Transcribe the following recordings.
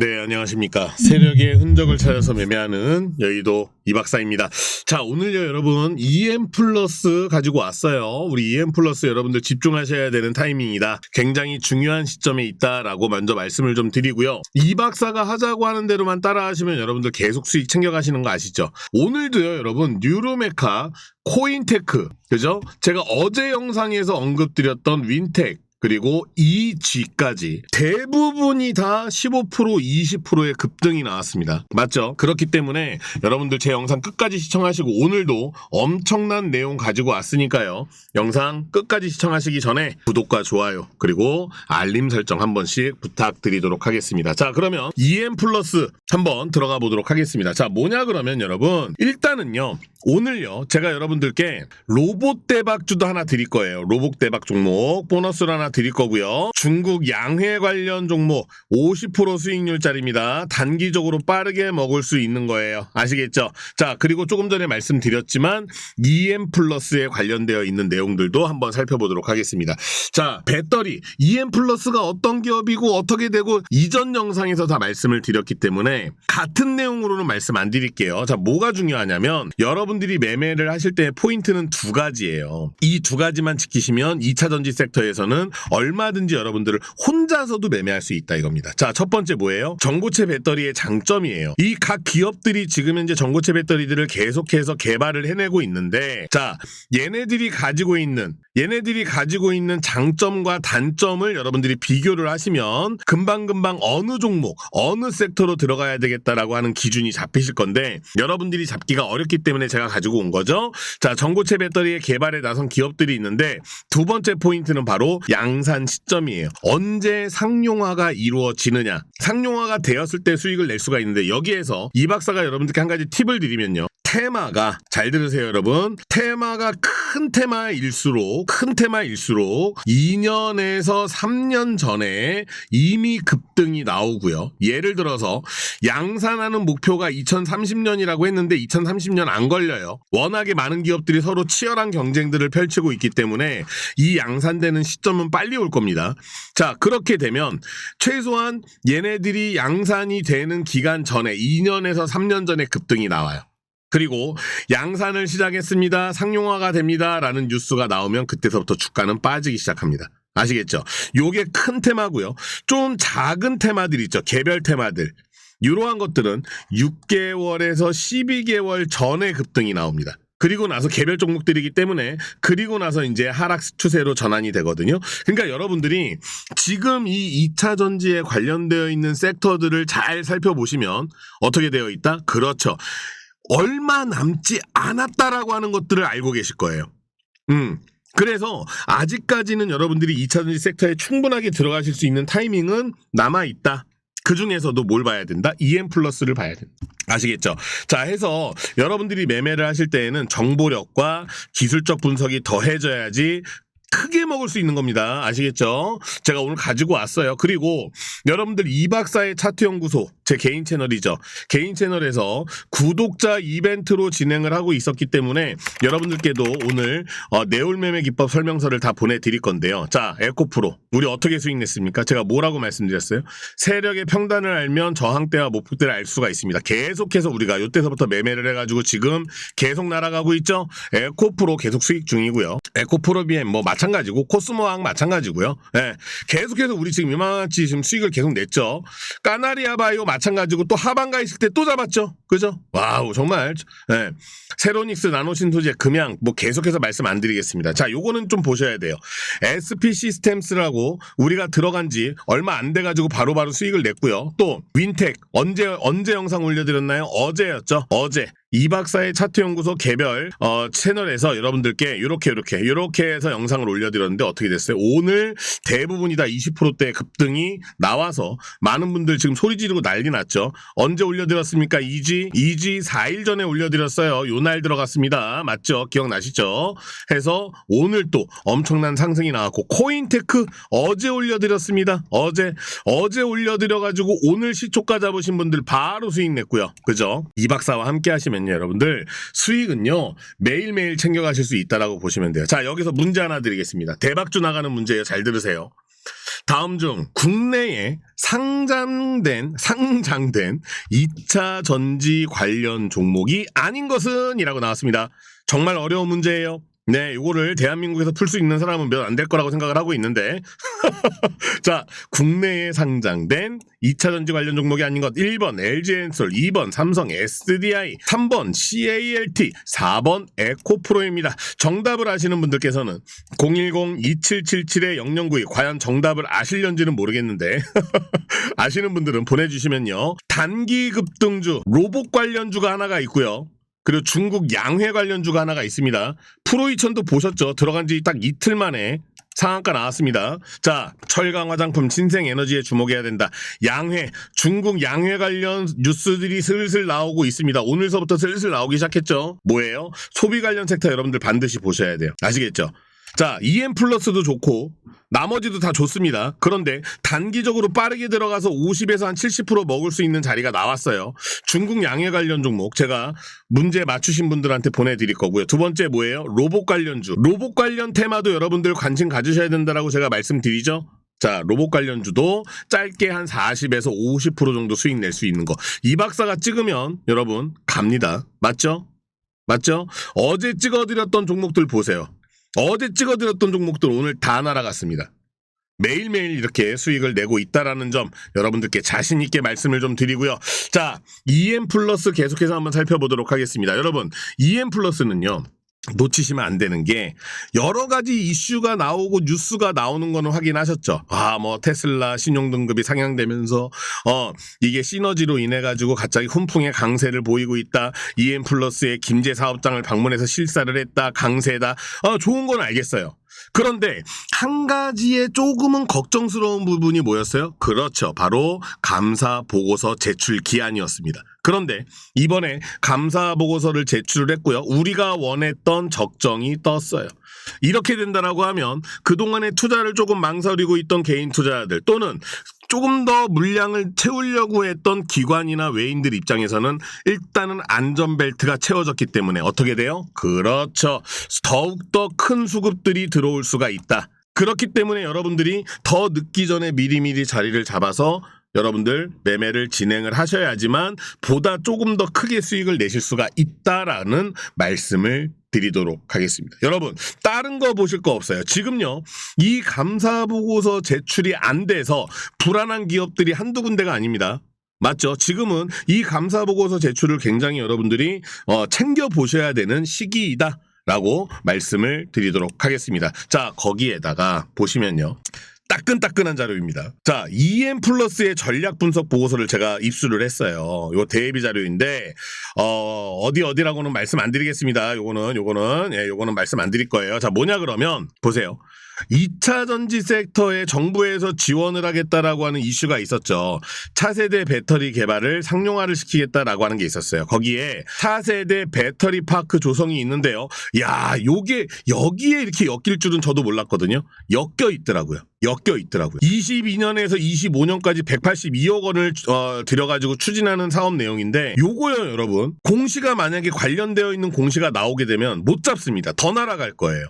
네, 안녕하십니까. 세력의 흔적을 찾아서 매매하는 여의도 이박사입니다. 자, 오늘요, 여러분, EM 플러스 가지고 왔어요. 우리 EM 플러스 여러분들 집중하셔야 되는 타이밍이다. 굉장히 중요한 시점에 있다라고 먼저 말씀을 좀 드리고요. 이박사가 하자고 하는 대로만 따라 하시면 여러분들 계속 수익 챙겨가시는 거 아시죠? 오늘도요, 여러분, 뉴로메카, 코인테크, 그죠? 제가 어제 영상에서 언급드렸던 윈텍, 그리고 EG까지 대부분이 다 15% 20%의 급등이 나왔습니다. 맞죠? 그렇기 때문에 여러분들 제 영상 끝까지 시청하시고 오늘도 엄청난 내용 가지고 왔으니까요. 영상 끝까지 시청하시기 전에 구독과 좋아요 그리고 알림 설정 한 번씩 부탁드리도록 하겠습니다. 자 그러면 EM 플러스 한번 들어가 보도록 하겠습니다. 자 뭐냐 그러면 여러분 일단은요 오늘요 제가 여러분들께 로봇 대박주도 하나 드릴 거예요. 로봇 대박 종목 보너스를 하나 드릴 거고요. 중국 양회 관련 종목 50% 수익률짜리입니다. 단기적으로 빠르게 먹을 수 있는 거예요. 아시겠죠? 자 그리고 조금 전에 말씀드렸지만 EM 플러스에 관련되어 있는 내용들도 한번 살펴보도록 하겠습니다. 자 배터리 EM 플러스가 어떤 기업이고 어떻게 되고 이전 영상에서 다 말씀을 드렸기 때문에 같은 내용으로는 말씀 안 드릴게요. 자 뭐가 중요하냐면 여러분들이 매매를 하실 때 포인트는 두 가지예요. 이 두 가지만 지키시면 2차 전지 섹터에서는 얼마든지 여러분들을 혼자서도 매매할 수 있다 이겁니다. 자 첫 번째 뭐예요? 전고체 배터리의 장점이에요. 이 각 기업들이 지금 현재 전고체 배터리들을 계속해서 개발을 해내고 있는데 자 얘네들이 가지고 있는 얘네들이 가지고 있는 장점과 단점을 여러분들이 비교를 하시면 금방금방 어느 종목, 어느 섹터로 들어가야 되겠다라고 하는 기준이 잡히실 건데 여러분들이 잡기가 어렵기 때문에 제가 가지고 온 거죠. 자, 전고체 배터리의 개발에 나선 기업들이 있는데 두 번째 포인트는 바로 양산 시점이에요. 언제 상용화가 이루어지느냐. 상용화가 되었을 때 수익을 낼 수가 있는데 여기에서 이 박사가 여러분들께 한 가지 팁을 드리면요. 테마가 잘 들으세요 여러분. 테마가 큰 테마일수록 큰 테마일수록 2년에서 3년 전에 이미 급등이 나오고요. 예를 들어서 양산하는 목표가 2030년이라고 했는데 2030년 안 걸려요. 워낙에 많은 기업들이 서로 치열한 경쟁들을 펼치고 있기 때문에 이 양산되는 시점은 빨리 올 겁니다. 자 그렇게 되면 최소한 얘네들이 양산이 되는 기간 전에 2년에서 3년 전에 급등이 나와요 그리고 양산을 시작했습니다. 상용화가 됩니다. 라는 뉴스가 나오면 그때서부터 주가는 빠지기 시작합니다. 아시겠죠? 요게 큰 테마고요. 좀 작은 테마들 있죠. 개별 테마들. 이러한 것들은 6개월에서 12개월 전에 급등이 나옵니다. 그리고 나서 개별 종목들이기 때문에 그리고 나서 이제 하락 추세로 전환이 되거든요. 그러니까 여러분들이 지금 이 2차 전지에 관련되어 있는 섹터들을 잘 살펴보시면 어떻게 되어 있다? 그렇죠. 얼마 남지 않았다라고 하는 것들을 알고 계실 거예요. 음. 그래서 아직까지는 여러분들이 2차 전지 섹터에 충분하게 들어가실 수 있는 타이밍은 남아 있다. 그 중에서도 뭘 봐야 된다? EM 플러스를 봐야 된다. 아시겠죠? 자, 해서 여러분들이 매매를 하실 때에는 정보력과 기술적 분석이 더해져야지 크게 먹을 수 있는 겁니다. 아시겠죠? 제가 오늘 가지고 왔어요. 그리고 여러분들 이박사의 차트 연구소 제 개인 채널이죠. 개인 채널에서 구독자 이벤트로 진행을 하고 있었기 때문에 여러분들께도 오늘 어, 내올 매매 기법 설명서를 다 보내드릴 건데요. 자, 에코프로 우리 어떻게 수익 냈습니까? 제가 뭐라고 말씀드렸어요? 세력의 평단을 알면 저항대와 목표대를 알 수가 있습니다. 계속해서 우리가 이때서부터 매매를 해가지고 지금 계속 날아가고 있죠. 에코프로 계속 수익 중이고요. 에코프로 BM 뭐 마찬가지고 코스모항 마찬가지고요. 예, 계속해서 우리 지금 이만치 지금 수익을 계속 냈죠. 까나리아 바이오 마찬가지고 또 하반가 있을 때 또 잡았죠. 그죠? 와우 정말 예. 세로닉스 나노신소재 금양 뭐 계속해서 말씀 안 드리겠습니다. 자, 요거는 좀 보셔야 돼요. SP 시스템스라고 우리가 들어간 지 얼마 안 돼 가지고 바로바로 수익을 냈고요. 또 윈텍 언제 언제 영상 올려드렸나요? 어제였죠. 어제 이 박사의 차트 연구소 개별 어, 채널에서 여러분들께 이렇게 이렇게 이렇게 해서 영상을 올려드렸는데 어떻게 됐어요? 오늘 대부분이 다 20%대 급등이 나와서 많은 분들 지금 소리 지르고 난리 났죠. 언제 올려드렸습니까? 2G 2G 4일 전에 올려드렸어요. 요 날 들어갔습니다. 맞죠? 기억나시죠? 해서 오늘 또 엄청난 상승이 나왔고 코인테크 어제 올려드렸습니다. 어제 어제 올려드려가지고 오늘 시초가 잡으신 분들 바로 수익 냈고요. 그죠? 이 박사와 함께 하시면 요, 여러분들 수익은요 매일매일 챙겨가실 수 있다라고 보시면 돼요. 자 여기서 문제 하나 드리겠습니다. 대박주 나가는 문제예요. 잘 들으세요. 다음 중 국내에 상장된 상장된 2차 전지 관련 종목이 아닌 것은 이라고 나왔습니다. 정말 어려운 문제예요. 네, 이거를 대한민국에서 풀 수 있는 사람은 몇 안 될 거라고 생각을 하고 있는데. 자, 국내에 상장된 2차 전지 관련 종목이 아닌 것 1번 LG엔솔, 2번 삼성 SDI, 3번 CALT, 4번 에코프로입니다. 정답을 아시는 분들께서는 010-2777-0092 과연 정답을 아실런지는 모르겠는데 아시는 분들은 보내주시면요. 단기 급등주 로봇 관련주가 하나가 있고요. 그리고 중국 양회 관련주가 하나가 있습니다. 프로이천도 보셨죠? 들어간 지 딱 이틀 만에 상한가 나왔습니다. 자, 철강 화장품 신생 에너지에 주목해야 된다. 양회, 중국 양회 관련 뉴스들이 슬슬 나오고 있습니다. 오늘서부터 슬슬 나오기 시작했죠. 뭐예요? 소비 관련 섹터 여러분들 반드시 보셔야 돼요. 아시겠죠? 자, EM 플러스도 좋고 나머지도 다 좋습니다. 그런데 단기적으로 빠르게 들어가서 50에서 한 70% 먹을 수 있는 자리가 나왔어요. 중국 양해 관련 종목 제가 문제 맞추신 분들한테 보내드릴 거고요. 두 번째 뭐예요? 로봇 관련주. 로봇 관련 테마도 여러분들 관심 가지셔야 된다라고 제가 말씀드리죠. 자, 로봇 관련주도 짧게 한 40에서 50% 정도 수익 낼 수 있는 거. 이 박사가 찍으면 여러분 갑니다. 맞죠? 맞죠? 어제 찍어드렸던 종목들 보세요. 어제 찍어드렸던 종목들 오늘 다 날아갔습니다. 매일매일 이렇게 수익을 내고 있다라는 점 여러분들께 자신 있게 말씀을 좀 드리고요. 자, EM 플러스 계속해서 한번 살펴보도록 하겠습니다. 여러분, EM 플러스는요. 놓치시면 안 되는 게 여러 가지 이슈가 나오고 뉴스가 나오는 거는 확인하셨죠. 아, 뭐 테슬라 신용 등급이 상향되면서 어, 이게 시너지로 인해 가지고 갑자기 훈풍의 강세를 보이고 있다. EM 플러스의 김제 사업장을 방문해서 실사를 했다. 강세다. 어, 좋은 건 알겠어요. 그런데 한 가지의 조금은 걱정스러운 부분이 뭐였어요? 그렇죠. 바로 감사 보고서 제출 기한이었습니다. 그런데 이번에 감사 보고서를 제출을 했고요. 우리가 원했던 적정이 떴어요. 이렇게 된다라고 하면 그동안에 투자를 조금 망설이고 있던 개인 투자자들 또는 조금 더 물량을 채우려고 했던 기관이나 외인들 입장에서는 일단은 안전벨트가 채워졌기 때문에 어떻게 돼요? 그렇죠. 더욱더 큰 수급들이 들어올 수가 있다. 그렇기 때문에 여러분들이 더 늦기 전에 미리미리 자리를 잡아서 여러분들 매매를 진행을 하셔야지만 보다 조금 더 크게 수익을 내실 수가 있다라는 말씀을 드리도록 하겠습니다. 여러분, 다른 거 보실 거 없어요. 지금요, 이 감사 보고서 제출이 안 돼서 불안한 기업들이 한두 군데가 아닙니다. 맞죠? 지금은 이 감사 보고서 제출을 굉장히 여러분들이 어, 챙겨 보셔야 되는 시기이다. 라고 말씀을 드리도록 하겠습니다. 자, 거기에다가 보시면요. 따끈따끈한 자료입니다. 자, EM 플러스의 전략 분석 보고서를 제가 입수를 했어요. 요 대비 자료인데, 어, 어디 어디라고는 말씀 안 드리겠습니다. 요거는, 요거는, 예, 요거는 말씀 안 드릴 거예요. 자, 뭐냐 그러면, 보세요. 2차 전지 섹터에 정부에서 지원을 하겠다라고 하는 이슈가 있었죠. 차세대 배터리 개발을 상용화를 시키겠다라고 하는 게 있었어요. 거기에 차세대 배터리 파크 조성이 있는데요. 야, 요게 여기에 이렇게 엮일 줄은 저도 몰랐거든요. 엮여 있더라고요. 엮여 있더라고요. 22년에서 25년까지 182억 원을 어, 들여가지고 추진하는 사업 내용인데 요거요, 여러분. 공시가 만약에 관련되어 있는 공시가 나오게 되면 못 잡습니다. 더 날아갈 거예요.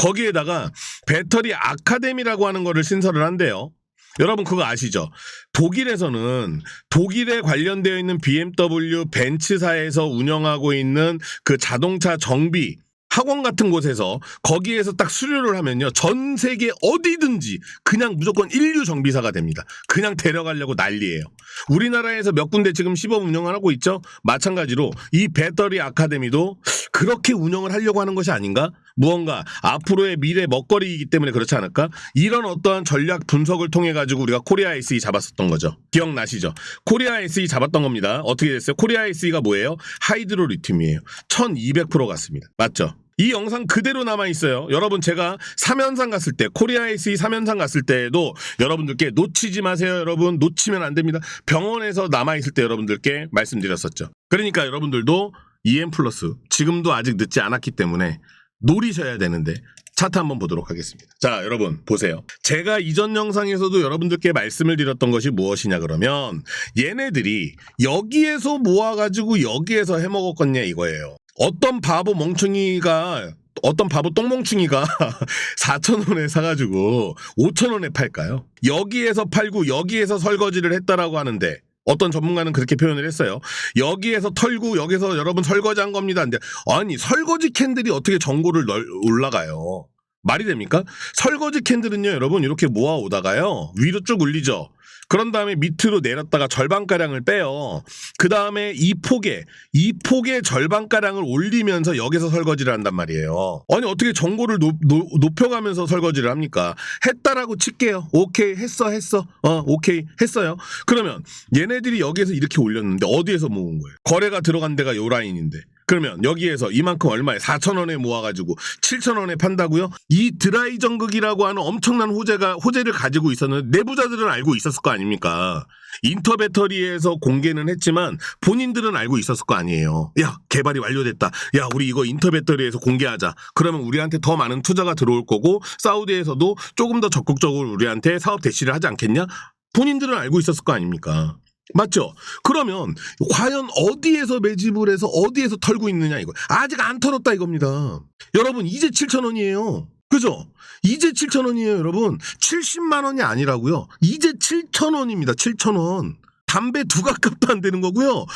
거기에다가 배터리 아카데미라고 하는 거를 신설을 한대요. 여러분 그거 아시죠? 독일에서는 독일에 관련되어 있는 BMW 벤츠사에서 운영하고 있는 그 자동차 정비 학원 같은 곳에서 거기에서 딱 수료를 하면요 전 세계 어디든지 그냥 무조건 인류 정비사가 됩니다. 그냥 데려가려고 난리예요. 우리나라에서 몇 군데 지금 시범 운영을 하고 있죠. 마찬가지로 이 배터리 아카데미도 그렇게 운영을 하려고 하는 것이 아닌가? 무언가 앞으로의 미래 먹거리이기 때문에 그렇지 않을까? 이런 어떠한 전략 분석을 통해 가지고 우리가 코리아 SE 잡았었던 거죠. 기억나시죠? 코리아 SE 잡았던 겁니다. 어떻게 됐어요? 코리아 SE가 뭐예요? 하이드로 리튬이에요. 1200% 갔습니다. 맞죠? 이 영상 그대로 남아 있어요. 여러분 제가 삼연상 갔을 때 코리아 SE 삼연상 갔을 때에도 여러분들께 놓치지 마세요. 여러분 놓치면 안 됩니다. 병원에서 남아 있을 때 여러분들께 말씀드렸었죠. 그러니까 여러분들도 EM 플러스 지금도 아직 늦지 않았기 때문에 노리셔야 되는데 차트 한번 보도록 하겠습니다. 자, 여러분 보세요. 제가 이전 영상에서도 여러분들께 말씀을 드렸던 것이 무엇이냐 그러면 얘네들이 여기에서 모아가지고 여기에서 해먹었겠냐 이거예요. 어떤 바보 멍청이가 어떤 바보 똥멍충이가 4,000원에 사가지고 5,000원에 팔까요? 여기에서 팔고 여기에서 설거지를 했다라고 하는데 어떤 전문가는 그렇게 표현을 했어요. 여기에서 털고 여기서 여러분 설거지 한 겁니다. 근데 아니 설거지 캔들이 어떻게 전고를 널 올라가요? 말이 됩니까? 설거지 캔들은요, 여러분 이렇게 모아 오다가요 위로 쭉 올리죠. 그런 다음에 밑으로 내렸다가 절반가량을 빼요. 그 다음에 이 폭에, 이 폭의 절반가량을 올리면서 여기서 설거지를 한단 말이에요. 아니, 어떻게 전고를 높, 높, 높 여가면서 설거지를 합니까? 했다라고 칠게요. 오케이, 했어, 했어. 어, 오케이, 했어요. 그러면 얘네들이 여기에서 이렇게 올렸는데 어디에서 모은 거예요? 거래가 들어간 데가 요 라인인데. 그러면 여기에서 이만큼 얼마에 4,000원에 모아가지고 7,000원에 판다고요? 이 드라이 전극이라고 하는 엄청난 호재가 호재를 가지고 있었는데 내부자들은 알고 있었을 거 아닙니까? 인터배터리에서 공개는 했지만 본인들은 알고 있었을 거 아니에요. 야 개발이 완료됐다. 야 우리 이거 인터배터리에서 공개하자. 그러면 우리한테 더 많은 투자가 들어올 거고 사우디에서도 조금 더 적극적으로 우리한테 사업 대시를 하지 않겠냐? 본인들은 알고 있었을 거 아닙니까? 맞죠? 그러면 과연 어디에서 매집을 해서 어디에서 털고 있느냐 이거 아직 안 털었다 이겁니다. 여러분 이제 7천 원이에요. 그죠? 이제 7천 원이에요, 여러분. 70만 원이 아니라고요. 이제 7천 원입니다. 7천 원. 담배 두 갑 값도 안 되는 거고요.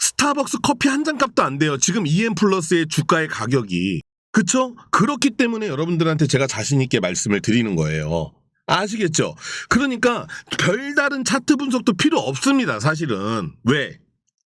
스타벅스 커피 한 잔 값도 안 돼요. 지금 EM 플러스의 주가의 가격이. 그쵸? 그렇기 때문에 여러분들한테 제가 자신 있게 말씀을 드리는 거예요. 아시겠죠? 그러니까 별다른 차트 분석도 필요 없습니다, 사실은. 왜?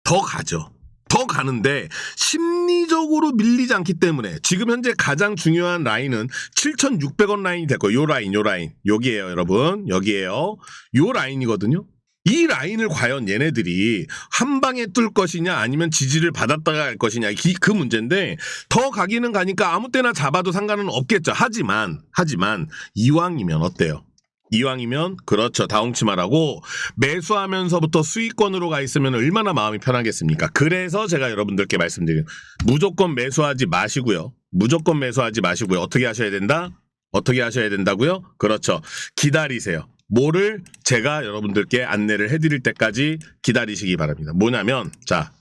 더 가죠. 더 가는데 심리적으로 밀리지 않기 때문에 지금 현재 가장 중요한 라인은 7,600원 라인이 될 거예요. 요 라인, 요 라인. 여기에요, 여러분. 여기에요. 요 라인이거든요. 이 라인을 과연 얘네들이 한 방에 뚫을 것이냐 아니면 지지를 받았다가 할 것이냐 이- 그 문제인데 더 가기는 가니까 아무 때나 잡아도 상관은 없겠죠. 하지만 하지만 이왕이면 어때요? 이왕이면 그렇죠 다홍치마라고 매수하면서부터 수익권으로 가 있으면 얼마나 마음이 편하겠습니까? 그래서 제가 여러분들께 말씀드린 무조건 매수하지 마시고요. 무조건 매수하지 마시고요. 어떻게 하셔야 된다? 어떻게 하셔야 된다고요? 그렇죠. 기다리세요. 뭐를 제가 여러분들께 안내를 해드릴 때까지 기다리시기 바랍니다. 뭐냐면 자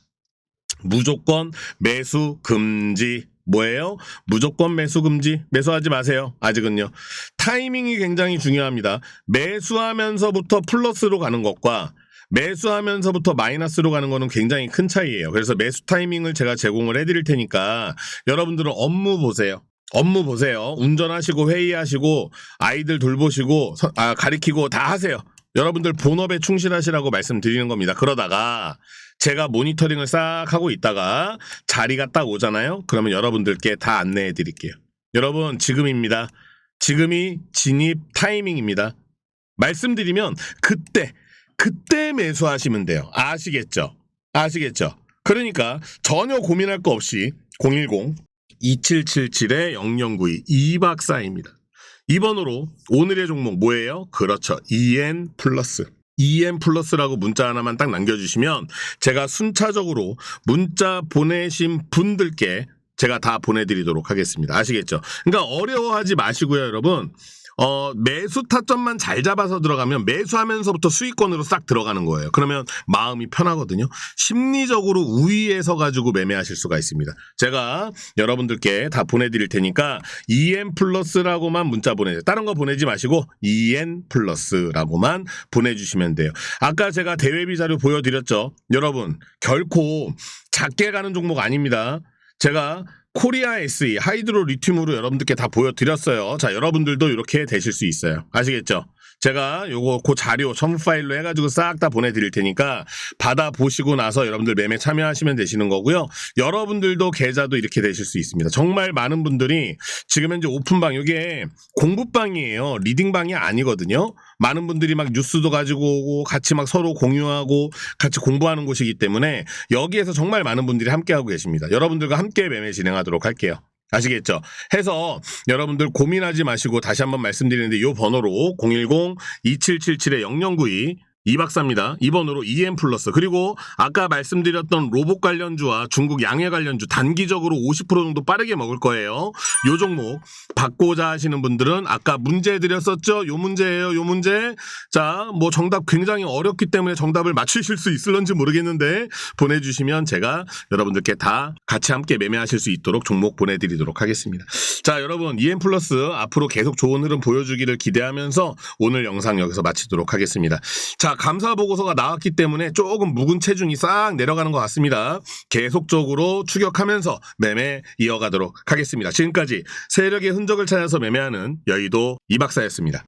무조건 매수 금지 뭐예요? 무조건 매수 금지 매수하지 마세요. 아직은요. 타이밍이 굉장히 중요합니다. 매수하면서부터 플러스로 가는 것과 매수하면서부터 마이너스로 가는 거는 굉장히 큰 차이예요. 그래서 매수 타이밍을 제가 제공을 해드릴 테니까 여러분들은 업무 보세요. 업무 보세요. 운전하시고 회의하시고 아이들 돌보시고 서- 아, 가리키고 다 하세요. 여러분들 본업에 충실하시라고 말씀드리는 겁니다. 그러다가 제가 모니터링을 싹 하고 있다가 자리가 딱 오잖아요. 그러면 여러분들께 다 안내해 드릴게요. 여러분 지금입니다. 지금이 진입 타이밍입니다. 말씀드리면 그때 그때 매수하시면 돼요. 아시겠죠? 아시겠죠? 그러니까 전혀 고민할 거 없이 010 2777의 0092 이박사입니다. 이 번호로 오늘의 종목 뭐예요? 그렇죠. EN 플러스. EN 플러스라고 문자 하나만 딱 남겨주시면 제가 순차적으로 문자 보내신 분들께 제가 다 보내드리도록 하겠습니다. 아시겠죠? 그러니까 어려워하지 마시고요, 여러분. 어, 매수 타점만 잘 잡아서 들어가면 매수하면서부터 수익권으로 싹 들어가는 거예요. 그러면 마음이 편하거든요. 심리적으로 우위에 서 가지고 매매하실 수가 있습니다. 제가 여러분들께 다 보내드릴 테니까 EN 플러스라고만 문자 보내세요. 다른 거 보내지 마시고 EN 플러스라고만 보내주시면 돼요. 아까 제가 대회비 자료 보여드렸죠. 여러분 결코 작게 가는 종목 아닙니다. 제가 코리아 SE 하이드로 리튬으로 여러분들께 다 보여드렸어요. 자, 여러분들도 이렇게 되실 수 있어요. 아시겠죠? 제가 요거 그 자료 첨 파일로 해가지고 싹 다 보내드릴 테니까 받아 보시고 나서 여러분들 매매 참여하시면 되시는 거고요. 여러분들도 계좌도 이렇게 되실 수 있습니다. 정말 많은 분들이 지금 현재 오픈방 이게 공부방이에요. 리딩방이 아니거든요. 많은 분들이 막 뉴스도 가지고 오고 같이 막 서로 공유하고 같이 공부하는 곳이기 때문에 여기에서 정말 많은 분들이 함께하고 계십니다. 여러분들과 함께 매매 진행하도록 할게요. 아시겠죠? 해서 여러분들 고민하지 마시고 다시 한번 말씀드리는데 이 번호로 010-2777-0092 2박사입니다. 2번으로 EM 플러스 그리고 아까 말씀드렸던 로봇 관련주와 중국 양해 관련주 단기적으로 50% 정도 빠르게 먹을 거예요. 요 종목 받고자 하시는 분들은 아까 문제 드렸었죠. 요 문제예요. 요 문제. 자, 뭐 정답 굉장히 어렵기 때문에 정답을 맞추실 수 있을런지 모르겠는데 보내주시면 제가 여러분들께 다 같이 함께 매매하실 수 있도록 종목 보내드리도록 하겠습니다. 자, 여러분 EM 플러스 앞으로 계속 좋은 흐름 보여주기를 기대하면서 오늘 영상 여기서 마치도록 하겠습니다. 자, 감사 보고서가 나왔기 때문에 조금 묵은 체중이 싹 내려가는 것 같습니다. 계속적으로 추격하면서 매매 이어가도록 하겠습니다. 지금까지 세력의 흔적을 찾아서 매매하는 여의도 이박사였습니다.